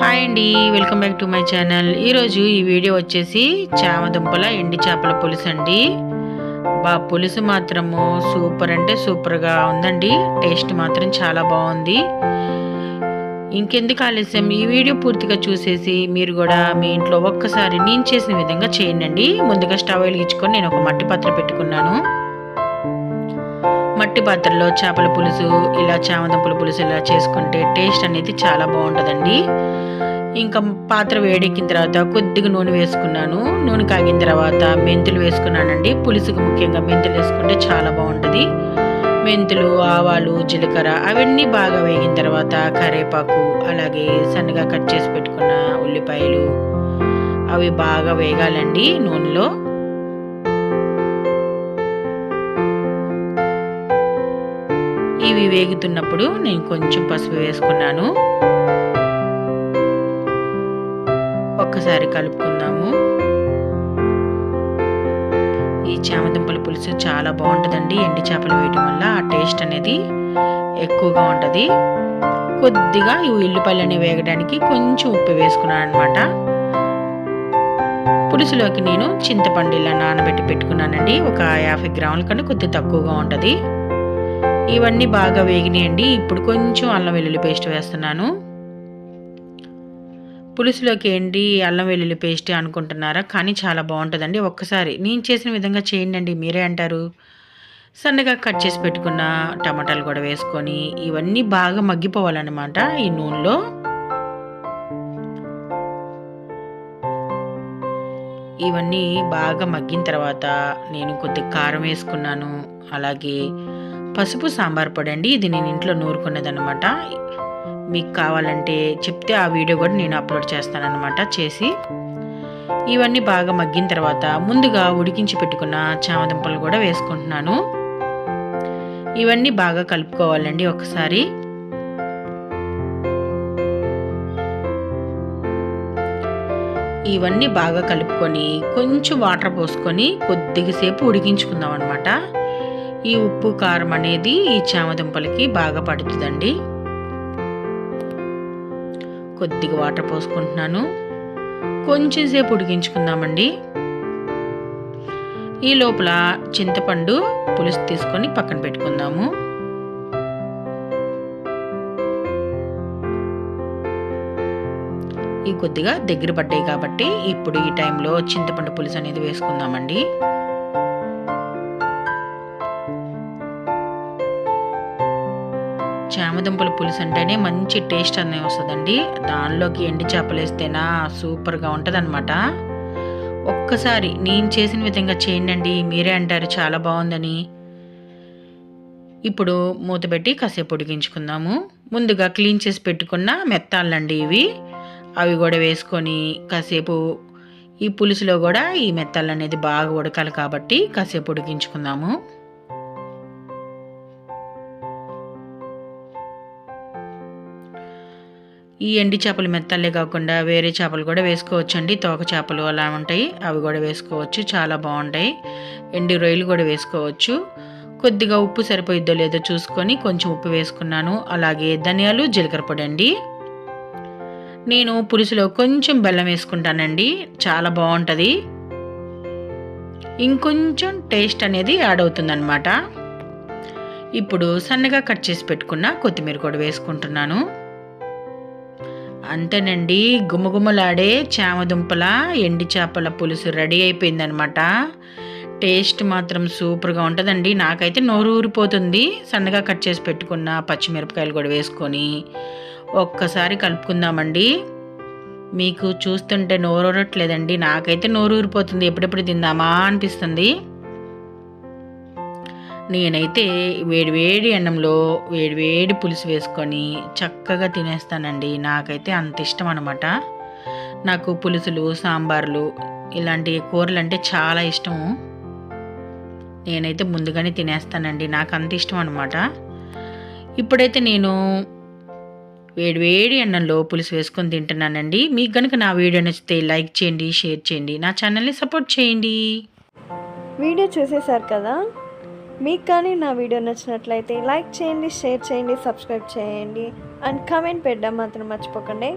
Hi అండి welcome back to my channel ఈరోజు ఈ వీడియో వచ్చేసి చామదుంపల ఎండి చేపల పులుసు అండి. బా పులుసు మాత్రము సూపర్ అంటే సూపర్గా ఉందండి. టేస్ట్ మాత్రం చాలా బాగుంది. ఇంకెందుకు ఆలస్యం? ఈ వీడియో పూర్తిగా చూసేసి మీరు కూడా మీ ఇంట్లో ఒక్కసారి నేను చేసిన విధంగా చేయండి ముందుగా స్టవ్ వెలిగించుకొని నేను ఒక మట్టి పాత్ర పెట్టుకున్నాను. మట్టి పాత్రలో చేపల పులుసు ఇలా చామదుంపల పులుసు ఇలా చేసుకుంటే టేస్ట్ అనేది చాలా బాగుంటుందండి. ఇంకా పాత్ర వేడెక్కిన తర్వాత కొద్దిగా నూనె వేసుకున్నాను. నూనె కాగిన తర్వాత మెంతులు వేసుకున్నానండి. పులుసుకు ముఖ్యంగా మెంతులు వేసుకుంటే చాలా బాగుంటుంది. మెంతులు ఆవాలు జీలకర్ర అవన్నీ బాగా వేగిన తర్వాత కరివేపాకు అలాగే సన్నగా కట్ చేసి పెట్టుకున్న ఉల్లిపాయలు అవి బాగా వేగాలండి నూనెలో. ఇవి వేగుతున్నప్పుడు నేను కొంచెం పసుపు వేసుకున్నాను. ఒక్కసారి కలుపుకుందాము. ఈ చామదుంపల పులుసు చాలా బాగుంటుందండి. ఎండి చేపలు వేయటం వల్ల ఆ టేస్ట్ అనేది ఎక్కువగా ఉంటుంది. కొద్దిగా ఈ ఉల్లిపాయలని వేగడానికి కొంచెం ఉప్పు వేసుకున్నాను అనమాట పులుసులోకి నేను చింతపండు ఇలా నానబెట్టి పెట్టుకున్నానండి. ఒక యాభై గ్రాముల కన్నా కొద్దిగా తక్కువగా ఉంటుంది. ఇవన్నీ బాగా వేగినాయండి. ఇప్పుడు కొంచెం అల్లం వెల్లుల్లి పేస్ట్ వేస్తున్నాను. పులుసులోకి ఏంటి అల్లం వెల్లుల్లి పేస్ట్ అనుకుంటున్నారా? కానీ చాలా బాగుంటుందండి. ఒక్కసారి నేను చేసిన విధంగా చేయండి మీరే అంటారు. సన్నగా కట్ చేసి పెట్టుకున్న టమాటాలు కూడా వేసుకొని ఇవన్నీ బాగా మగ్గిపోవాలన్నమాట ఈ నూనెలో. ఇవన్నీ బాగా మగ్గిన తర్వాత నేను కొద్దిగా కారం వేసుకున్నాను. అలాగే పసుపు సాంబార్ పొడి అండి ఇది నేను ఇంట్లో నూరుకున్నదనమాట మీకు కావాలంటే చెప్తే ఆ వీడియో కూడా నేను అప్లోడ్ చేస్తానన్నమాట చేసి. ఇవన్నీ బాగా మగ్గిన తర్వాత ముందుగా ఉడికించి పెట్టుకున్న చామదుంపలు కూడా వేసుకుంటున్నాను. ఇవన్నీ బాగా కలుపుకోవాలండి ఒకసారి. ఇవన్నీ బాగా కలుపుకొని కొంచెం వాటర్ పోసుకొని కొద్దిగా సేపు ఉడికించుకుందాం అనమాట ఈ ఉప్పు కారం అనేది ఈ చామదుంపలకి బాగా పడుతుందండి. కొద్దిగా వాటర్ పోసుకుంటున్నాను. కొంచెం సేపు ఉడికించుకుందామండి. ఈ లోపల చింతపండు పులుసు తీసుకొని పక్కన పెట్టుకుందాము. ఈ కొద్దిగా దగ్గర పడ్డాయి కాబట్టి ఇప్పుడు ఈ టైంలో చింతపండు పులుసు అనేది వేసుకుందామండి. చామదుంపల పులుసు అంటేనే మంచి టేస్ట్ అనేది వస్తుందండి. దానిలోకి ఎండి చేపలు వేస్తేనా సూపర్గా ఉంటుంది అనమాట ఒక్కసారి నేను చేసిన విధంగా చేయండి మీరే అంటారు చాలా బాగుందని. ఇప్పుడు మూతపెట్టి కాసేపు ఉడికించుకుందాము. ముందుగా క్లీన్ చేసి పెట్టుకున్న మెత్తాలండి ఇవి. అవి కూడా వేసుకొని కాసేపు ఈ పులుసులో కూడా ఈ మెత్తాలు అనేది బాగా ఉడకాలి కాబట్టి కాసేపు ఉడికించుకుందాము. ఈ ఎండి చేపలు మెత్తలే కాకుండా వేరే చేపలు కూడా వేసుకోవచ్చు అండి తోక చేపలు అలా ఉంటాయి. అవి కూడా వేసుకోవచ్చు. చాలా బాగుంటాయి. ఎండి రొయ్యలు కూడా వేసుకోవచ్చు. కొద్దిగా ఉప్పు సరిపోయిద్దో లేదో చూసుకొని కొంచెం ఉప్పు వేసుకున్నాను. అలాగే ధనియాలు జీలకర్ర పొడి అండి. నేను పులుసులో కొంచెం బెల్లం వేసుకుంటానండి. చాలా బాగుంటుంది. ఇంకొంచెం టేస్ట్ అనేది యాడ్ అవుతుందన్నమాట. ఇప్పుడు సన్నగా కట్ చేసి పెట్టుకున్న కొత్తిమీర కూడా వేసుకుంటున్నాను. అంతేనండి. గుమగుమలాడే చామదుంపల ఎండి చేపల పులుసు రెడీ అయిపోయిందనమాట. టేస్ట్ మాత్రం సూపర్గా ఉంటుందండి. నాకైతే నోరు ఊరిపోతుంది. సన్నగా కట్ చేసి పెట్టుకున్న పచ్చిమిరపకాయలు కూడా వేసుకొని ఒక్కసారి కలుపుకుందామండి. మీకు చూస్తుంటే నోరూరట్లేదండి. నాకైతే నోరు ఊరిపోతుంది. ఎప్పుడెప్పుడు తిందామా అనిపిస్తుంది. నేనైతే వేడివేడి అన్నంలో వేడివేడి పులుసు వేసుకొని చక్కగా తినేస్తానండి. నాకైతే అంత ఇష్టం అనమాట నాకు పులుసులు సాంబార్లు ఇలాంటి కూరలు అంటే చాలా ఇష్టము నేనైతే ముందుగానే తినేస్తానండి. నాకు అంత ఇష్టం అనమాట ఇప్పుడైతే నేను వేడివేడి అన్నంలో పులుసు వేసుకొని తింటున్నానండి. మీకు కనుక నా వీడియో నచ్చితే లైక్ చేయండి షేర్ చేయండి. నా ఛానల్ని సపోర్ట్ చేయండి. వీడియో చూసేశారు కదా? మీకు కానీ నా వీడియో నచ్చినట్లయితే లైక్ చేయండి షేర్ చేయండి సబ్స్క్రైబ్ చేయండి. అండ్ కమెంట్ పెట్టడం మాత్రం మర్చిపోకండి.